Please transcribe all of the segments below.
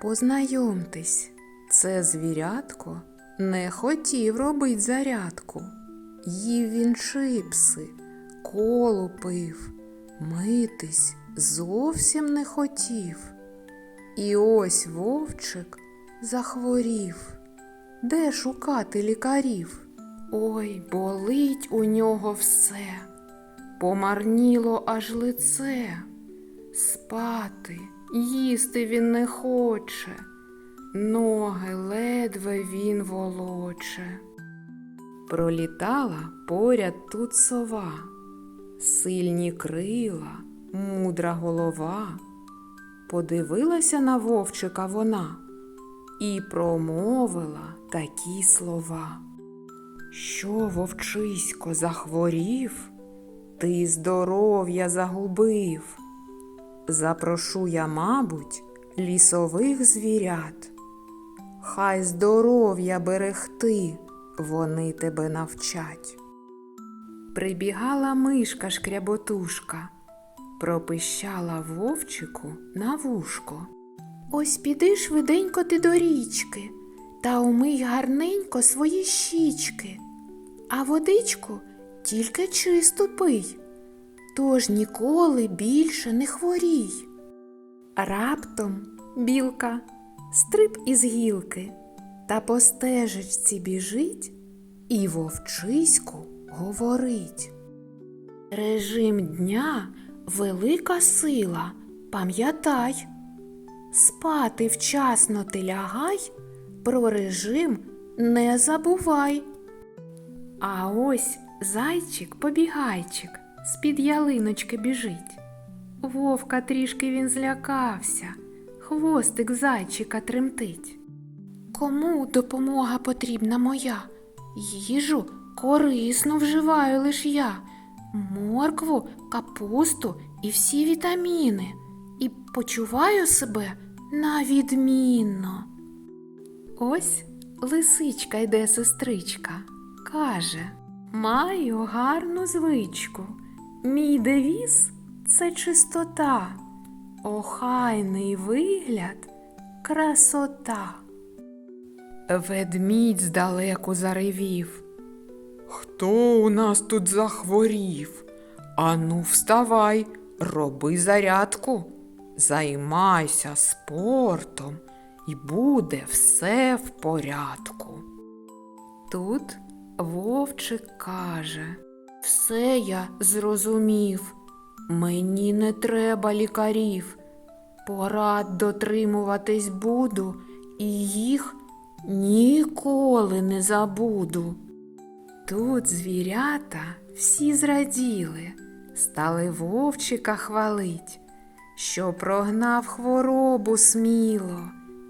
Познайомтесь, це звірятко не хотів робить зарядку. Їв він чипси, колу пив, митись зовсім не хотів. І ось вовчик захворів. Де шукати лікарів? Ой, болить у нього все, помарніло аж лице. Спати, їсти він не хоче, ноги ледве він волоче. Пролітала поряд тут сова, сильні крила, мудра голова. Подивилася на вовчика вона і промовила такі слова. Що, вовчисько, захворів, ти здоров'я загубив. Запрошу я, мабуть, лісових звірят. Хай здоров'я берегти, вони тебе навчать. Прибігала мишка шкряботушка, пропищала вовчику на вушко. Ось піди швиденько ти до річки та умий гарненько свої щічки, а водичку тільки чисту пий, тож ніколи більше не хворій. Раптом білка стриб із гілки та по стежечці біжить і вовчиську говорить. Режим дня велика сила, пам'ятай. Спати вчасно ти лягай, про режим не забувай. А ось зайчик-побігайчик з-під ялиночки біжить. Вовка трішки він злякався, хвостик зайчика тремтить. Кому допомога потрібна моя? Їжу корисну вживаю лиш я, моркву, капусту і всі вітаміни, і почуваю себе на відмінно. Ось лисичка йде сестричка, каже Маю гарну звичку. Мій девіз це чистота, охайний вигляд, красота. Ведмідь здалеку заревів. Хто у нас тут захворів? Ану, вставай, роби зарядку, займайся спортом, і буде все в порядку. Тут вовчик каже Все я зрозумів, мені не треба лікарів. Порад дотримуватись буду, і їх ніколи не забуду. Тут звірята всі зраділи, стали вовчика хвалить, що прогнав хворобу сміло,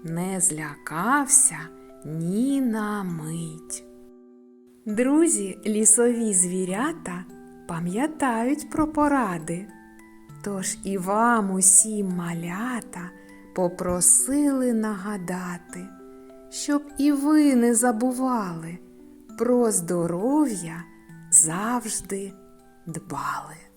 не злякався ні на мить. Друзі, лісові звірята пам'ятають про поради. Тож і вам усім малята попросили нагадати, щоб і ви не забували про здоров'я завжди дбали.